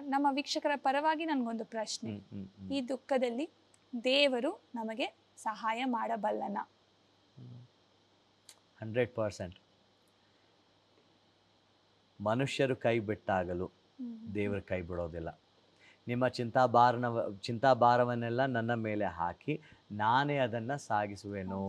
ನಮ್ಮ ವೀಕ್ಷಕರ ಪರವಾಗಿ ನನಗೊಂದು ಪ್ರಶ್ನೆ. ಈ ದುಃಖದಲ್ಲಿ ದೇವರು ನಮಗೆ ಸಹಾಯ ಮಾಡಬಲ್ಲನ? Hundred percent. ಮನುಷ್ಯರು ಕೈ ಬಿಟ್ಟಾಗಲು ದೇವರ ಕೈ ಬಿಡೋದಿಲ್ಲ. ನಿಮ್ಮ ಚಿಂತಾಭಾರನ ಚಿಂತಾಭಾರವನ್ನೆಲ್ಲ ನನ್ನ ಮೇಲೆ ಹಾಕಿ ನಾನೇ ಅದನ್ನು ಸಾಗಿಸುವೆನು.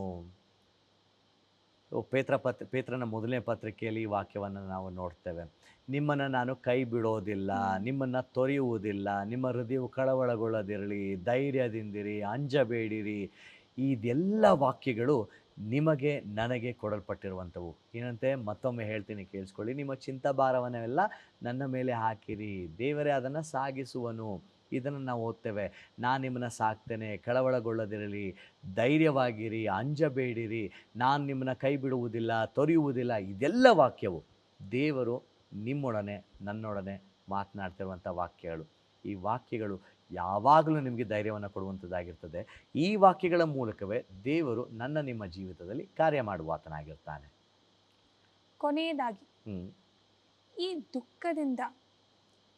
ಪೇತ್ರ ಪತ್ರ ಪೇತ್ರನ ಮೊದಲನೇ ಪತ್ರಿಕೆಯಲ್ಲಿ ಈ ವಾಕ್ಯವನ್ನು ನಾವು ನೋಡ್ತೇವೆ. ನಿಮ್ಮನ್ನು ನಾನು ಕೈ ಬಿಡೋದಿಲ್ಲ ನಿಮ್ಮನ್ನು ತೊರೆಯುವುದಿಲ್ಲ ನಿಮ್ಮ ಹೃದಯವು ಕಳವಳಗೊಳ್ಳದಿರಲಿ ಧೈರ್ಯದಿಂದಿರಿ ಅಂಜಬೇಡಿರಿ. ಇದೆಲ್ಲ ವಾಕ್ಯಗಳು ನಿಮಗೆ ನನಗೆ ಕೊಡಲ್ಪಟ್ಟಿರುವಂಥವು. ಏನಂತೆ? ಮತ್ತೊಮ್ಮೆ ಹೇಳ್ತೀನಿ ಕೇಳಿಸ್ಕೊಳ್ಳಿ. ನಿಮ್ಮ ಚಿಂತಾಭಾರವನ್ನೆಲ್ಲ ನನ್ನ ಮೇಲೆ ಹಾಕಿರಿ. ದೇವರೇ ಅದನ್ನು ಸಾಗಿಸುವನು. ಇದನ್ನು ನಾವು ಓದ್ತೇವೆ. ನಾನು ನಿಮ್ಮನ್ನು ಸಾಕ್ತೇನೆ ಕಳವಳಗೊಳ್ಳದಿರಲಿ ಧೈರ್ಯವಾಗಿರಿ ಅಂಜಬೇಡಿರಿ ನಾನು ನಿಮ್ಮನ್ನು ಕೈ ಬಿಡುವುದಿಲ್ಲ ತೊರೆಯುವುದಿಲ್ಲ ಇದೆಲ್ಲ ವಾಕ್ಯವು. ದೇವರು ನಿಮ್ಮೊಡನೆ ನನ್ನೊಡನೆ ಮಾತನಾಡ್ತಿರುವಂಥ ವಾಕ್ಯಗಳು ಈ ವಾಕ್ಯಗಳು ಯಾವಾಗಲೂ ನಿಮಗೆ ಧೈರ್ಯವನ್ನು ಕೊಡುವಂಥದ್ದಾಗಿರ್ತದೆ. ಈ ವಾಕ್ಯಗಳ ಮೂಲಕವೇ ದೇವರು ನನ್ನ ನಿಮ್ಮ ಜೀವಿತದಲ್ಲಿ ಕಾರ್ಯ ಮಾಡುವಾತನಾಗಿರ್ತಾನೆ. ಕೊನೆಯದಾಗಿ ಈ ದುಃಖದಿಂದ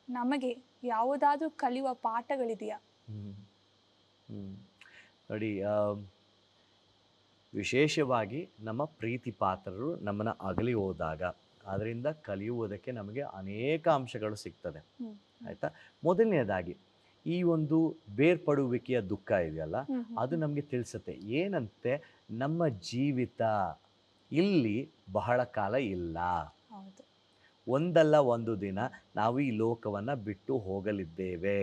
ನಮಗೆ ಯಾವುದಾದ್ರೂ ಕಲಿಯುವ ಪಾಠಗಳಿದೆಯಾ. ನೋಡಿ ಆ, ವಿಶೇಷವಾಗಿ ನಮ್ಮ ಪ್ರೀತಿ ಪಾತ್ರರು ನಮ್ಮನ್ನು ಅಗಲಿ ಹೋದಾಗ ಅದರಿಂದ ಕಲಿಯುವುದಕ್ಕೆ ನಮಗೆ ಅನೇಕ ಅಂಶಗಳು ಸಿಗ್ತದೆ. ಆಯಿತಾ? ಮೊದಲನೇದಾಗಿ ಈ ಒಂದು ಬೇರ್ಪಡುವಿಕೆಯ ದುಃಖ ಇದೆಯಲ್ಲ ಅದು ನಮಗೆ ತಿಳಿಸುತ್ತೆ. ಏನಂತೆ? ನಮ್ಮ ಜೀವಿತ ಇಲ್ಲಿ ಬಹಳ ಕಾಲ ಇಲ್ಲ. ಒಂದಲ್ಲ ಒಂದು ದಿನ ನಾವು ಈ ಲೋಕವನ್ನು ಬಿಟ್ಟು ಹೋಗಲಿದ್ದೇವೆ.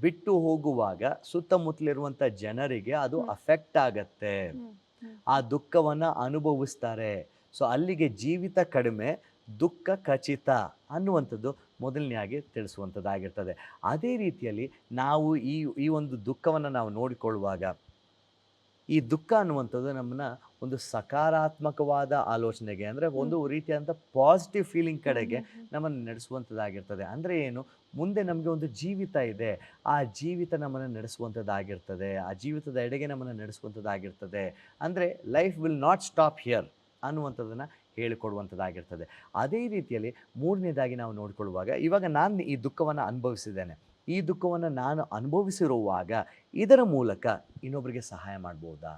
ಬಿಟ್ಟು ಹೋಗುವಾಗ ಸುತ್ತಮುತ್ತಲಿರುವಂಥ ಜನರಿಗೆ ಅದು. ಅಫೆಕ್ಟ್ ಆಗತ್ತೆ. ಆ ದುಃಖವನ್ನು ಅನುಭವಿಸ್ತಾರೆ. ಸೊ ಅಲ್ಲಿಗೆ ಜೀವಿತ ಕಡಿಮೆ ದುಃಖ ಖಚಿತ ಅನ್ನುವಂಥದ್ದು ಮೊದಲನೆಯಾಗಿ ತಿಳಿಸುವಂಥದ್ದಾಗಿರ್ತದೆ. ಅದೇ ರೀತಿಯಲ್ಲಿ ನಾವು ಈ ಈ ಒಂದು ದುಃಖವನ್ನು ನಾವು ನೋಡಿಕೊಳ್ಳುವಾಗ ಈ ದುಃಖ ಅನ್ನುವಂಥದ್ದು ನಮ್ಮನ್ನ ಒಂದು ಸಕಾರಾತ್ಮಕವಾದ ಆಲೋಚನೆಗೆ ಅಂದರೆ ಒಂದು ರೀತಿಯಾದಂಥ ಪಾಸಿಟಿವ್ ಫೀಲಿಂಗ್ ಕಡೆಗೆ ನಮ್ಮನ್ನು ನಡೆಸುವಂಥದ್ದಾಗಿರ್ತದೆ. ಅಂದರೆ ಏನು? ಮುಂದೆ ನಮಗೆ ಒಂದು ಜೀವಿತ ಇದೆ. ಆ ಜೀವಿತ ನಮ್ಮನ್ನು ನಡೆಸುವಂಥದ್ದಾಗಿರ್ತದೆ. ಆ ಜೀವಿತದ ಎಡೆಗೆ ನಮ್ಮನ್ನು ನಡೆಸುವಂಥದ್ದಾಗಿರ್ತದೆ. ಅಂದರೆ life will not stop here ಅನ್ನುವಂಥದ್ದನ್ನು ಹೇಳಿಕೊಡುವಂಥದ್ದಾಗಿರ್ತದೆ. ಅದೇ ರೀತಿಯಲ್ಲಿ ಮೂರನೇದಾಗಿ ನಾವು ನೋಡಿಕೊಳ್ಳುವಾಗ ಇವಾಗ ನಾನು ಈ ದುಃಖವನ್ನು ಅನುಭವಿಸಿದ್ದೇನೆ. ಈ ದುಃಖವನ್ನು ನಾನು ಅನುಭವಿಸಿರುವಾಗ ಇದರ ಮೂಲಕ ಇನ್ನೊಬ್ಬರಿಗೆ ಸಹಾಯ ಮಾಡ್ಬೋದಾ.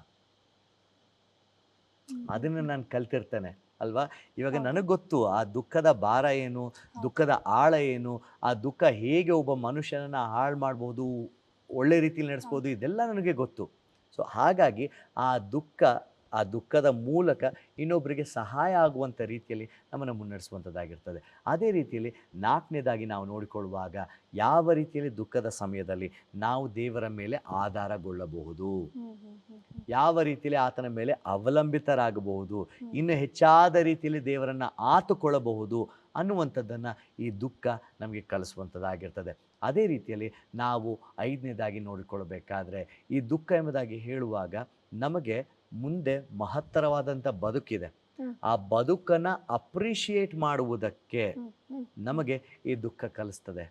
ಅದನ್ನು ನಾನು ಕಲ್ತಿರ್ತೇನೆ ಅಲ್ವಾ? ಇವಾಗ ನನಗೆ ಗೊತ್ತು ಆ ದುಃಖದ ಭಾರ ಏನು ದುಃಖದ ಆಳ ಏನು ಆ ದುಃಖ ಹೇಗೆ ಒಬ್ಬ ಮನುಷ್ಯನನ್ನು ಹಾಳು ಮಾಡ್ಬೋದು ಒಳ್ಳೆ ರೀತಿಯಲ್ಲಿ ನಡೆಸ್ಬೋದು ಇದೆಲ್ಲ ನನಗೆ ಗೊತ್ತು. ಸೊ ಹಾಗಾಗಿ ಆ ದುಃಖ ಆ ದುಃಖದ ಮೂಲಕ ಇನ್ನೊಬ್ಬರಿಗೆ ಸಹಾಯ ಆಗುವಂಥ ರೀತಿಯಲ್ಲಿ ನಮ್ಮನ್ನು ಮುನ್ನಡೆಸುವಂಥದ್ದಾಗಿರ್ತದೆ ಅದೇ ರೀತಿಯಲ್ಲಿ ನಾಲ್ಕನೇದಾಗಿ ನಾವು ನೋಡಿಕೊಳ್ಳುವಾಗ ಯಾವ ರೀತಿಯಲ್ಲಿ ದುಃಖದ ಸಮಯದಲ್ಲಿ ನಾವು ದೇವರ ಮೇಲೆ ಆಧಾರಗೊಳ್ಳಬಹುದು. ಯಾವ ರೀತಿಯಲ್ಲಿ ಆತನ ಮೇಲೆ ಅವಲಂಬಿತರಾಗಬಹುದು. ಇನ್ನು ಹೆಚ್ಚಾದ ರೀತಿಯಲ್ಲಿ ದೇವರನ್ನು ಆತುಕೊಳ್ಳಬಹುದು ಅನ್ನುವಂಥದ್ದನ್ನು ಈ ದುಃಖ ನಮಗೆ ಕಲಿಸುವಂಥದ್ದಾಗಿರ್ತದೆ ಅದೇ ರೀತಿಯಲ್ಲಿ ನಾವು ಐದನೇದಾಗಿ ನೋಡಿಕೊಳ್ಳಬೇಕಾದ್ರೆ ಈ ದುಃಖ ಎಂಬುದಾಗಿ ಹೇಳುವಾಗ ನಮಗೆ ಮುಂದೆ ಮಹತ್ತರವಾದಂಥ ಬದುಕಿದೆ. ಆ ಬದುಕನ್ನು ಅಪ್ರಿಷಿಯೇಟ್ ಮಾಡುವುದಕ್ಕೆ. ನಮಗೆ ಈ ದುಃಖ ಕಲಿಸ್ತದೆ.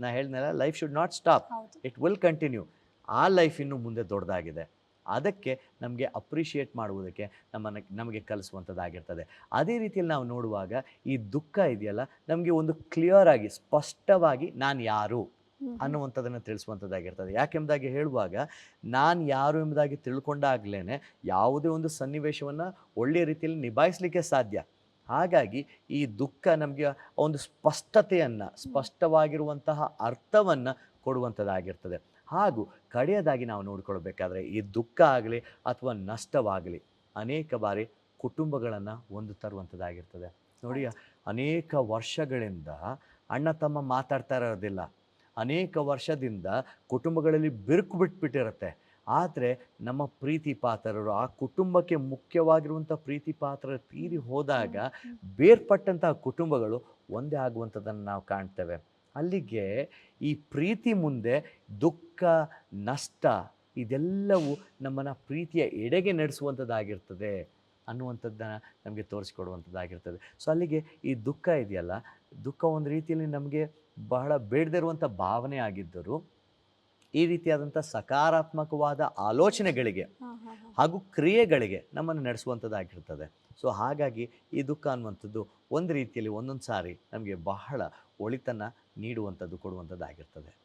ನಾ ಹೇಳಿದ್ನಲ್ಲ life should not stop it will continue ಆ ಲೈಫ್ ಇನ್ನು ಮುಂದೆ ದೊಡ್ಡದಾಗಿದೆ. ಅದಕ್ಕೆ ನಮಗೆ ಅಪ್ರಿಷಿಯೇಟ್ ಮಾಡುವುದಕ್ಕೆ ನಮ್ಮನ್ನು ನಮಗೆ ಕಲಿಸುವಂಥದ್ದಾಗಿರ್ತದೆ ಅದೇ ರೀತಿಯಲ್ಲಿ ನಾವು ನೋಡುವಾಗ ಈ ದುಃಖ ಇದೆಯಲ್ಲ ನಮಗೆ ಒಂದು ಕ್ಲಿಯರ್ ಆಗಿ ಸ್ಪಷ್ಟವಾಗಿ ನಾನು ಯಾರು. ಅನ್ನುವಂಥದ್ದನ್ನು ತಿಳಿಸುವಂಥದ್ದಾಗಿರ್ತದೆ. ಯಾಕೆಂಬುದಾಗಿ ಹೇಳುವಾಗ ನಾನು ಯಾರು ಎಂಬುದಾಗಿ ತಿಳ್ಕೊಂಡಾಗ್ಲೇ ಯಾವುದೇ ಒಂದು ಸನ್ನಿವೇಶವನ್ನು ಒಳ್ಳೆಯ ರೀತಿಯಲ್ಲಿ ನಿಭಾಯಿಸಲಿಕ್ಕೆ ಸಾಧ್ಯ. ಹಾಗಾಗಿ ಈ ದುಃಖ ನಮಗೆ ಒಂದು ಸ್ಪಷ್ಟತೆಯನ್ನು ಸ್ಪಷ್ಟವಾಗಿರುವಂತಹ ಅರ್ಥವನ್ನು ಕೊಡುವಂಥದ್ದಾಗಿರ್ತದೆ. ಹಾಗೂ ಕಡೆಯದಾಗಿ ನಾವು ನೋಡಿಕೊಳ್ಬೇಕಾದ್ರೆ ಈ ದುಃಖ ಆಗಲಿ ಅಥವಾ ನಷ್ಟವಾಗಲಿ ಅನೇಕ ಬಾರಿ ಕುಟುಂಬಗಳನ್ನು ಒಂದು ತರುವಂಥದ್ದಾಗಿರ್ತದೆ. ನೋಡಿ ಅನೇಕ ವರ್ಷಗಳಿಂದ ಅಣ್ಣ ತಮ್ಮ ಮಾತಾಡ್ತಾ ಇರೋದಿಲ್ಲ. ಅನೇಕ ವರ್ಷದಿಂದ ಕುಟುಂಬಗಳಲ್ಲಿ ಬಿರುಕು ಬಿಟ್ಬಿಟ್ಟಿರುತ್ತೆ. ಆದರೆ ನಮ್ಮ ಪ್ರೀತಿ ಪಾತ್ರರು ಆ ಕುಟುಂಬಕ್ಕೆ ಮುಖ್ಯವಾಗಿರುವಂಥ ಪ್ರೀತಿ ಪಾತ್ರ ತೀರಿ ಹೋದಾಗ ಬೇರ್ಪಟ್ಟಂತಹ ಕುಟುಂಬಗಳು ಒಂದೇ ಆಗುವಂಥದ್ದನ್ನು ನಾವು ಕಾಣ್ತೇವೆ. ಅಲ್ಲಿಗೆ ಈ ಪ್ರೀತಿ ಮುಂದೆ ದುಃಖ ನಷ್ಟ ಇದೆಲ್ಲವೂ ನಮ್ಮನ್ನು ಪ್ರೀತಿಯ ಎಡೆಗೆ ನಡೆಸುವಂಥದ್ದಾಗಿರ್ತದೆ. ಅನ್ನುವಂಥದ್ದನ್ನು ನಮಗೆ ತೋರಿಸಿಕೊಡುವಂಥದ್ದಾಗಿರ್ತದೆ. ಸೊ ಅಲ್ಲಿಗೆ ಈ ದುಃಖ ಇದೆಯಲ್ಲ ದುಃಖ ಒಂದು ರೀತಿಯಲ್ಲಿ ನಮಗೆ ಬಹಳ ಬೇಡದೇ ಇರುವಂಥ ಭಾವನೆ ಆಗಿದ್ದರೂ ಈ ರೀತಿಯಾದಂಥ ಸಕಾರಾತ್ಮಕವಾದ ಆಲೋಚನೆಗಳಿಗೆ. ಹಾಗೂ ಕ್ರಿಯೆಗಳಿಗೆ ನಮ್ಮನ್ನು ನಡೆಸುವಂಥದ್ದಾಗಿರ್ತದೆ. ಸೊ ಹಾಗಾಗಿ ಈ ದುಃಖ ಅನ್ನುವಂಥದ್ದು ಒಂದು ರೀತಿಯಲ್ಲಿ ಒಂದೊಂದು ಸಾರಿ ನಮಗೆ ಬಹಳ ಒಳಿತನ್ನು ನೀಡುವಂಥದ್ದು ಕೊಡುವಂಥದ್ದು ಆಗಿರ್ತದೆ